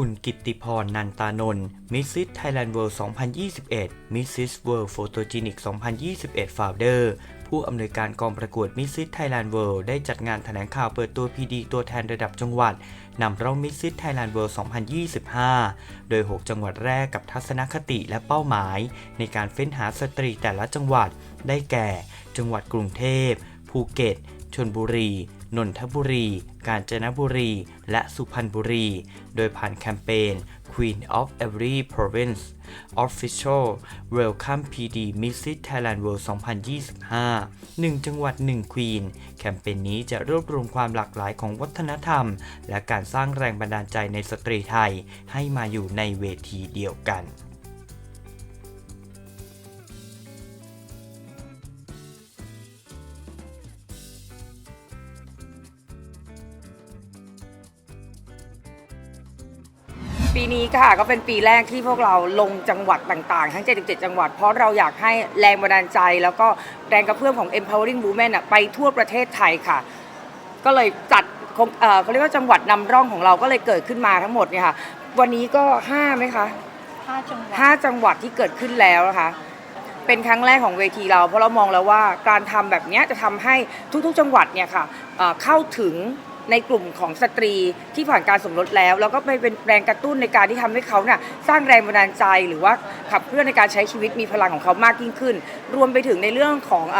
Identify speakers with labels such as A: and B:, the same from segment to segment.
A: คุณกิตติพรนันตานนท์มิสซิสไทยแลนด์เวิลด์ 2021 มิสซิสเวิลด์โฟโตจินิก 2021 ฟาวเดอร์ ผู้อำนวยการกองประกวดมิสซิสไทยแลนด์เวิลด์ได้จัดงานแถลงข่าวเปิดตัวพีดีตัวแทนระดับจังหวัด นำร่องมิสซิสไทยแลนด์เวิลด์ 2025 โดย 6 จังหวัดแรกกับทัศนคติและเป้าหมาย ในการเฟ้นหาสตรีแต่ละจังหวัด ได้แก่ จังหวัดกรุงเทพ ภูเก็ต ชลบุรี นนทบุรี กาญจนบุรี และสุพรรณบุรี โดยผ่านแคมเปญ Queen of Every Province Official Welcome PD Mrs Thailand World 2025 1 จังหวัด1 Queen แคมเปญนี้จะรวบรวมความหลากหลายของวัฒนธรรม และการสร้างแรงบันดาลใจในสตรีไทย ให้มาอยู่ในเวทีเดียวกัน
B: ปีนี้ค่ะก็เป็นปีแรกที่พวกเราลงจังหวัดต่างๆ ทั้ง 77 จังหวัด เพราะเราอยากให้แรงบันดาลใจ แล้วก็แรงกระเพื่อมของ empowering women อะไปทั่วประเทศไทยค่ะ ก็เลยจัดโครงเอ่อเขาเรียกว่าจังหวัดนำร่องของเราก็เลยเกิดขึ้นมาทั้งหมดเนี่ยค่ะ วันนี้ก็5ไหมคะ
C: ห้าจังหวัด
B: ห้าจังหวัดที่เกิดขึ้นแล้วนะคะ เป็นครั้งแรกของเวทีเรา เพราะเรามองแล้วว่าการทำแบบเนี้ยจะทำให้ทุกๆจังหวัดเนี่ยค่ะเอ่อเข้าถึง ในกลุ่มของสตรีที่ผ่านการสมรสแล้ว แล้วก็ไปเป็นแรงกระตุ้นในการที่ทำให้เขาเนี่ยสร้างแรงบันดาลใจหรือว่าขับเคลื่อนในการใช้ชีวิตมีพลังของเขามากยิ่งขึ้น รวมไปถึงในเรื่องของอ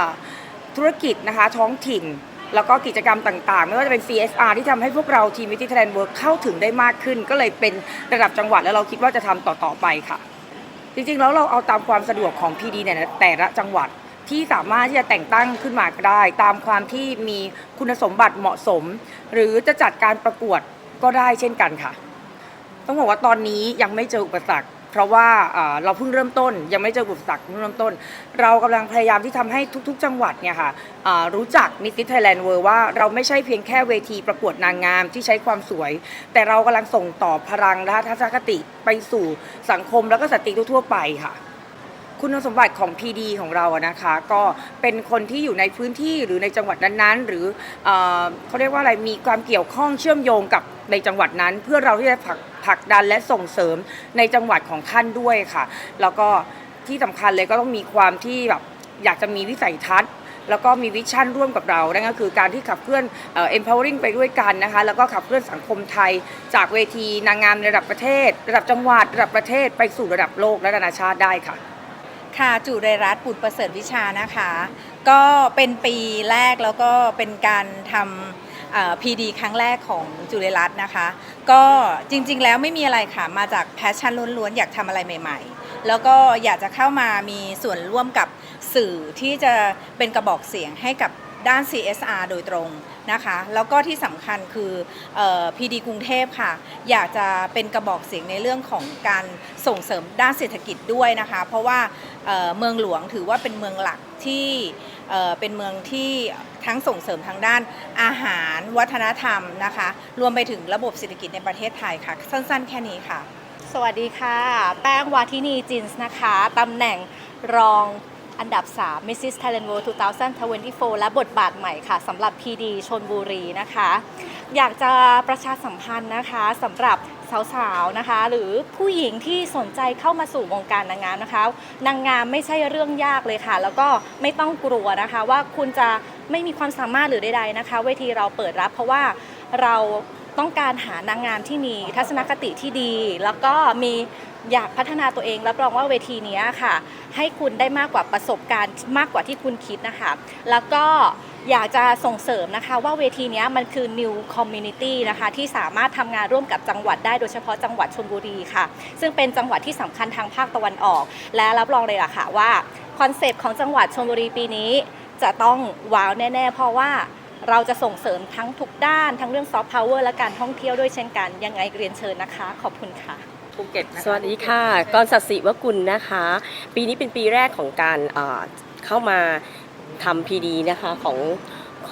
B: ธุรกิจนะคะท้องถิ่นแล้วก็กิจกรรมต่างๆ ไม่ว่าจะเป็น CSR ที่ทำให้พวกเราทีมวิทยาลัยเวิร์กเข้าถึงได้มากขึ้น ก็เลยเป็นระดับจังหวัดแล้วเราคิดว่าจะทำต่อๆไปค่ะ จริงๆแล้วเราเอาตามความสะดวกของ PD เนี่ยแต่ละจังหวัด ที่สามารถที่จะแต่งตั้งขึ้นมาก็ได้ ตามความที่มีคุณสมบัติเหมาะสม หรือจะจัดการประกวดก็ได้เช่นกันค่ะ ต้องบอกว่าตอนนี้ยังไม่เจออุปสรรค เพราะว่าเราเพิ่งเริ่มต้น ยังไม่เจออุปสรรคเพิ่งเริ่มต้น เรากำลังพยายามที่ทำให้ทุก ๆ จังหวัดเนี่ยค่ะรู้จักมิส s ไทยแลนด์เวิร์ว่าเราไม่ใช่เพียงแค่เวทีประกวดนางงามที่ใช้ความสวย แต่เรากำลังส่งต่อพลังและทัศนคติไปสู่สังคมแล้วก็สตรีทั่วไปค่ะ คุณสมบัติของ PD ของเราอะนะคะ ก็เป็นคนที่อยู่ในพื้นที่หรือในจังหวัดนั้นๆ หรือเอ่อเขาเรียกว่าอะไรมีความเกี่ยวข้องเชื่อมโยงกับในจังหวัดนั้น เพื่อเราที่จะผลักผลักดันและส่งเสริมในจังหวัดของท่านด้วยค่ะ แล้วก็ที่สำคัญเลยก็ต้องมีความที่แบบอยากจะมีวิสัยทัศน์ แล้วก็มีวิชั่นร่วมกับเรานั่นก็คือการที่ขับเคลื่อนเอ่อ empowering ไปด้วยกันนะคะ แล้วก็ขับเคลื่อนสังคมไทย จากเวทีนางงามในระดับประเทศ ระดับจังหวัดระดับประเทศไปสู่ระดับโลกและนานาชาติได้ค่ะ
C: ค่ะจุเรรัตน์บุตประเสริฐวิชานะคะ ก็เป็นปีแรกแล้วก็เป็นการทำพีดีครั้งแรกของจุเรรัตน์นะคะ ก็จริงๆแล้วไม่มีอะไรค่ะมาจากแพชชั่นล้วนๆอยากทำอะไรใหม่ ๆ แล้วก็อยากจะเข้ามามีส่วนร่วมกับสื่อที่จะเป็นกระบอกเสียงให้กับ ด้าน CSR โดยตรงนะคะ แล้วก็ที่สำคัญคือพีดีกรุงเทพค่ะ อยากจะเป็นกระบอกเสียงในเรื่องของการส่งเสริมด้านเศรษฐกิจด้วยนะคะ เพราะว่าเมืองหลวงถือว่าเป็นเมืองหลักที่เป็นเมืองที่ทั้งส่งเสริมทางด้านอาหารวัฒนธรรมนะคะ รวมไปถึงระบบเศรษฐกิจในประเทศไทยค่ะ สั้นๆ แค่นี้ค่ะ
D: สวัสดีค่ะ แป้งวาทินีจินส์นะคะตำแหน่งรอง อันดับ 3 Mrs. Thailand World 2024 และบทบาทใหม่ค่ะสำหรับ PD ชนบุรีนะคะ อยากจะประชาสัมพันธ์นะคะสำหรับสาวๆนะคะ หรือผู้หญิงที่สนใจเข้ามาสู่วงการนางงามนะคะ นางงามไม่ใช่เรื่องยากเลยค่ะ แล้วก็ไม่ต้องกลัวนะคะ ว่าคุณจะไม่มีความสามารถหรือใดๆนะคะ เวทีเราเปิดรับเพราะว่าเราต้องการหานางงามที่มีทัศนคติที่ดี แล้วก็มี อยากพัฒนาตัวเองรับรองว่าเวทีนี้ค่ะ ให้คุณได้มากกว่าประสบการณ์มากกว่าที่คุณคิดนะคะ แล้วก็อยากจะส่งเสริมนะคะ ว่าเวทีนี้มันคือ new community นะคะ ที่สามารถทำงานร่วมกับจังหวัดได้โดยเฉพาะจังหวัดชลบุรีค่ะ ซึ่งเป็นจังหวัดที่สำคัญทางภาคตะวันออก และรับรองเลยล่ะค่ะว่าคอนเซปต์ของจังหวัดชลบุรีปีนี้ จะต้องว้าวแน่ๆ เพราะว่าเราจะส่งเสริมทั้งทุกด้าน ทั้งเรื่องซอฟต์พาวเวอร์และการท่องเที่ยวด้วยเช่นกัน ยังไงเรียนเชิญนะคะ ขอบคุณค่ะ
B: ภูเก็ตนะคะ
E: สวัสดีค่ะกรศัสิวกุลนะคะ ปีนี้เป็นปีแรกของการเอ่อเข้ามาทำพีดีนะคะของ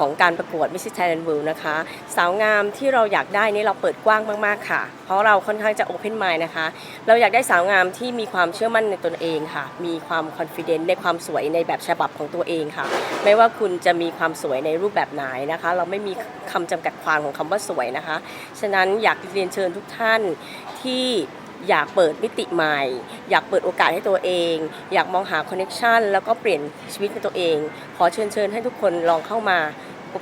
E: ของการประกวด Mrs. Thailand World นะคะ สาวงามที่เราอยากได้นี่เราเปิดกว้างมาก ๆ ค่ะ เพราะเราค่อนข้างจะ Open Mind นะคะ เราอยากได้สาวงามที่มีความเชื่อมั่นในตนเองค่ะ มีความ confident ในความสวยในแบบฉบับของตัวเองค่ะ ไม่ว่าคุณจะมีความสวยในรูปแบบไหนนะคะ เราไม่มีคำจำกัดความของคำว่าสวยนะคะ ฉะนั้นอยากเรียนเชิญทุกท่านทที่ อยากเปิดมิติใหม่ อยากเปิดโอกาสให้ตัวเอง อยากมองหาคอนเน็ชันแล้วก็เปลี่ยนชีวิตในตัวเอง ขอเชิญเชิญให้ทุกคนลองเข้ามา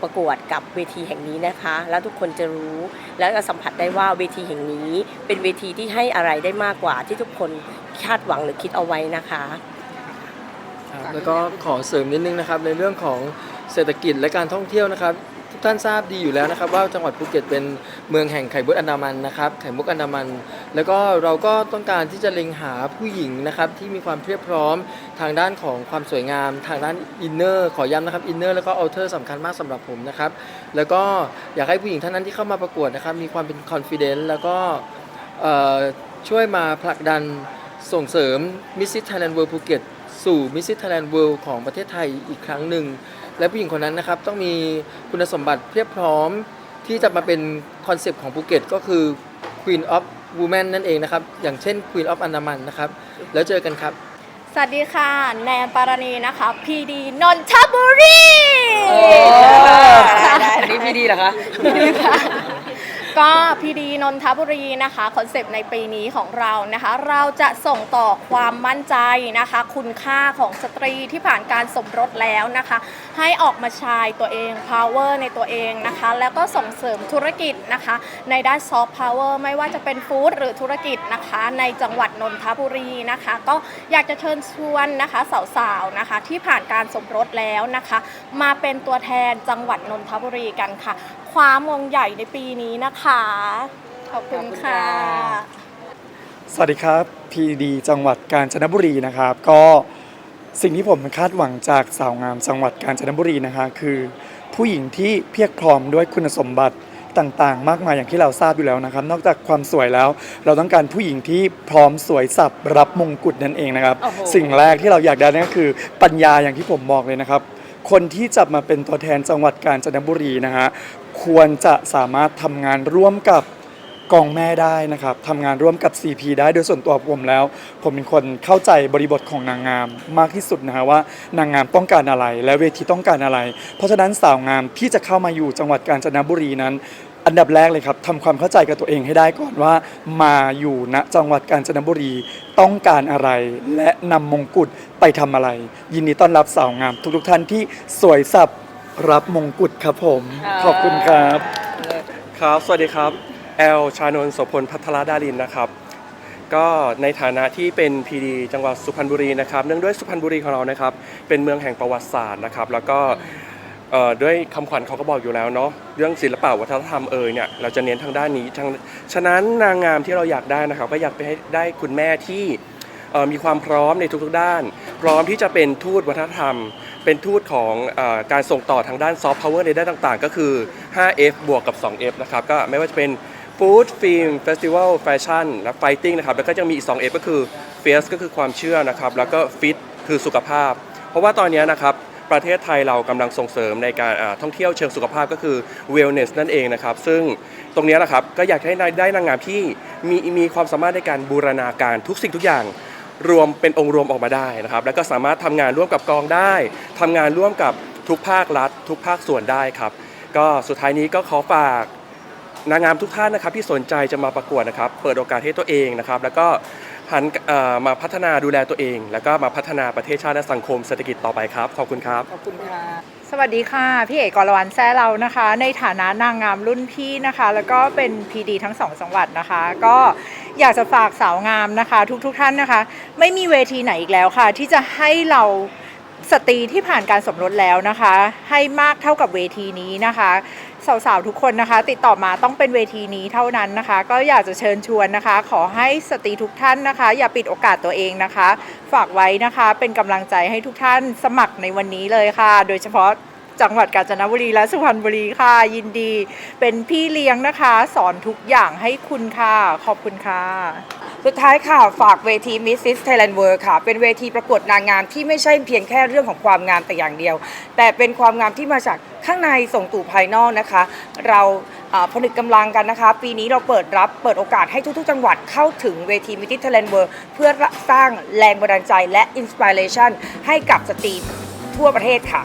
E: ประกวดกับเวทีแห่งนี้นะคะ แล้วทุกคนจะรู้และจะสัมผัสได้ว่าเวทีแห่งนี้ เป็นเวทีที่ให้อะไรได้มากกว่าที่ทุกคนคาดหวังหรือคิดเอาไว้นะคะ
F: ครับแล้วก็ขอเสริมนิดนึงนะครับในเรื่องของเศรษฐกิจและการท่องเที่ยวนะครับ ท่านทราบดีอยู่แล้วนะครับ ว่าจังหวัดภูเก็ตเป็นเมืองแห่งไข่มุกอันดามันนะครับไข่มุกอันดามัน แล้วก็เราก็ต้องการที่จะเล็งหาผู้หญิงนะครับที่มีความเพียบพร้อมทางด้านของความสวยงาม ทางด้านอินเนอร์ขอย้ำนะครับอินเนอร์แล้วก็อัลเทอร์สำคัญมากสำหรับผมนะครับแล้วก็อยากให้ผู้หญิงท่านนั้นที่เข้ามาประกวดนะครับมีความเป็นคอนฟ idence แล้วก็ช่วยมาผลักดันส่งเสริม Mrs. Thailand World Phuket สู่ Mrs. Thailand World ของประเทศไทยอีกครั้งหนึ่ง และผู้หญิงคนนั้นนะครับต้องมีคุณสมบัติเพียบพร้อมที่จะมาเป็นคอนเซปต์ของภูเก็ตก็คือ Queen of Women นั่นเองนะครับ อย่างเช่น Queen of Andaman นะครับ แล้วเจอกันครับ
D: สวัสดีค่ะ แนนปารณีนะคะ พีดีนนทบุรี
B: อันนี้พี่ดีเหรอคะ
D: ก็พีดีนนทบุรีนะคะคอนเซปต์ในปีนี้ของเรานะคะ เราจะส่งต่อความมั่นใจนะคะ คุณค่าของสตรีที่ผ่านการสมรสแล้วนะคะ ให้ออกมาชายตัวเอง power ในตัวเองนะคะ แล้วก็ส่งเสริมธุรกิจนะคะ ในด้าน soft power ไม่ว่าจะเป็นฟู้ดหรือธุรกิจนะคะ ในจังหวัดนนทบุรีนะคะ ก็อยากจะเชิญชวนนะคะสาวๆนะคะ ที่ผ่านการสมรสแล้วนะคะ มาเป็นตัวแทนจังหวัดนนทบุรีกันค่ะ ความงใหญ่ในปีนี้นะคะขอบคุณค่ะ
G: สวัสดีครับพีดีจังหวัดกาญจนบุรีนะครับ ก็สิ่งที่ผมคาดหวังจากสาวงามจังหวัดกาญจนบุรีนะคะ คือ ผู้หญิงที่เพียบพร้อมด้วยคุณสมบัติต่างๆ มากมายอย่างที่เราทราบอยู่แล้วนะครับ นอกจากความสวยแล้ว เราต้องการผู้หญิงที่พร้อมสวยสับรับมงกุฎนั่นเองนะครับ
E: โอ้โห
G: สิ่งแรกที่เราอยากได้นั่นก็คือปัญญาอย่างที่ผมบอกเลยนะครับ คนที่จะมาเป็นตัวแทนจังหวัดกาญจนบุรีนะฮะควรจะสามารถทำงานร่วมกับกองแม่ได้นะครับทำงานร่วมกับ CP ได้โดยส่วนตัวผมแล้ว ผมเป็นคนเข้าใจบริบทของนางงามมากที่สุดนะฮะว่านางงามต้องการอะไร และเวทีต้องการอะไร เพราะฉะนั้นสาวงามที่จะเข้ามาอยู่จังหวัดกาญจนบุรีนั้น อันดับแรกเลยครับทำความเข้าใจกับตัวเองให้ได้ก่อนว่า มาอยู่ณจังหวัดกาญจนบุรีต้องการอะไร และนำมงกุฎไปทำอะไร ยินดีต้อนรับสาวงาม ทุกๆท่านที่สวยสับรับมงกุฎครับผม ขอบคุณครับ
H: ครับ สวัสดีครับ แอล ชานนท์โสพล พัทรดารินนะครับ ก็ในฐานะที่เป็นพีดีจังหวัดสุพรรณบุรีนะครับ เนื่องด้วยสุพรรณบุรีของเรานะครับ เป็นเมืองแห่งประวัติศาสตร์นะครับ แล้วก็เอ่อ ด้วยคำขวัญเขาก็บอกอยู่แล้วเนาะเรื่องศิลปะวัฒนธรรมเอ่ยเนี่ยเราจะเน้นทางด้านนี้ทางฉะนั้นนางงามที่เราอยากได้นะครับก็อยากไปให้ได้คุณแม่ที่มีความพร้อมในทุกๆด้าน พร้อมที่จะเป็นทูตวัฒนธรรม เป็นทูตของออการส่งต่อทางด้านซอฟต์พาวเวอร์ในด้านต่างๆ ก็คือ 5F บวกกับ 2F นะครับก็ไม่ว่าจะเป็นฟู้ดฟิล์มเฟสติวัลแฟชั่นและไฟติ้งนะครับแล้วก็จะมีอีก 2F ก็คือเฟสก็คือความเชื่อนะครับแล้วก็ฟิตคือสุขภาพ เพราะว่าตอนนี้นะครับ ประเทศไทยเรากำลังส่งเสริมในการท่องเที่ยวเชิงสุขภาพก็คือ wellness นั่นเองนะครับ ซึ่งตรงนี้นะครับก็อยากให้ได้ได้นางงามที่มีมีความสามารถในการบูรณาการทุกสิ่งทุกอย่างรวมเป็นองค์รวมออกมาได้นะครับ แล้วก็สามารถทำงานร่วมกับกองได้ทำงานร่วมกับทุกภาครัฐ ทุกภาคส่วนได้ครับ ก็สุดท้ายนี้ก็ขอฝากนางงามทุกท่านนะครับที่สนใจจะมาประกวดนะครับ เปิดโอกาสให้ตัวเองนะครับ แล้วก็ หันมาพัฒนาดูแลตัวเอง แล้วก็มาพัฒนาประเทศชาติและสังคมเศรษฐกิจต่อไปครับ ขอบคุณครับ
B: ขอบคุณค่ะ
I: สวัสดีค่ะ พี่เอกกรวรรณแซ่เรานะคะ ในฐานะนางงามรุ่นพี่นะคะ แล้วก็เป็นพีดีทั้งสองจังหวัดนะคะ ก็อยากจะฝากสาวงามนะคะ ทุกๆทท่านนะคะ ไม่มีเวทีไหนอีกแล้วค่ะ ที่จะให้เราสตรีที่ผ่านการสมรสแล้วนะคะ ให้มากเท่ากับเวทีนี้นะคะ สาวๆ ทุกคนนะคะ ติดต่อมาต้องเป็นเวทีนี้เท่านั้นนะคะ ก็อยากจะเชิญชวนนะคะ ขอให้สตรีทุกท่านนะคะ อย่าปิดโอกาสตัวเองนะคะ ฝากไว้นะคะเป็นกำลังใจให้ทุกท่านสมัครในวันนี้เลยค่ะ โดยเฉพาะจังหวัดกาญจนบุรีและสุพรรณบุรีค่ะ ยินดี เป็นพี่เลี้ยงนะคะ สอนทุกอย่างให้คุณค่ะ ขอบคุณค่ะ
B: สุดท้ายค่ะ ฝากเวที Mrs. Thailand World ค่ะ เป็นเวทีประกวดนางงามที่ไม่ใช่เพียงแค่เรื่องของความงามแต่อย่างเดียว แต่เป็นความงามที่มาจากข้างในส่งตู่ภายนอกนะคะ เราผนึกกำลังกันนะคะ ปีนี้เราเปิดรับเปิดโอกาสให้ทุก ๆ จังหวัดเข้าถึงเวที Mrs. Thailand World เพื่อสร้างแรงบันดาลใจและอินสปิเรชันให้กับสตรีทั่วประเทศค่ะ